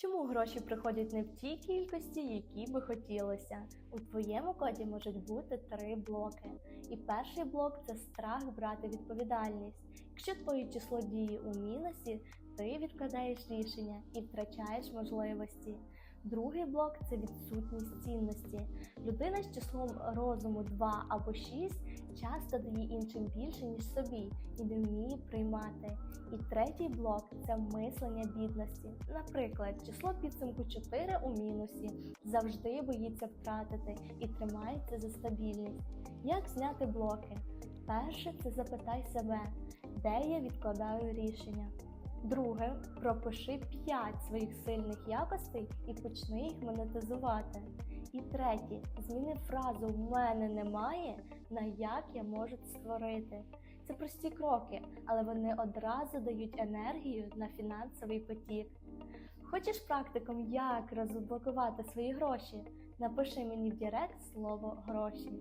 Чому гроші приходять не в тій кількості, які би хотілося? У твоєму коді можуть бути три блоки. І перший блок це страх брати відповідальність. Якщо твоє число діє у мінусі, ти відкладаєш рішення і втрачаєш можливості. Другий блок це відсутність цінності. Людина з числом розуму 2 або 6 часто дає іншим більше, ніж собі, і не вміє приймати. І третій блок це мислення бідності. Наприклад, число підсумку 4 у мінусі завжди боїться втратити і тримається за стабільність. Як зняти блоки? Перше це запитай себе, де я відкладаю рішення. Друге, пропиши 5 своїх сильних якостей і почни їх монетизувати. І третє, зміни фразу в мене немає на як я можу створити. Це прості кроки, але вони одразу дають енергію на фінансовий потік. Хочеш практиком, як розблокувати свої гроші? Напиши мені в Директ слово гроші.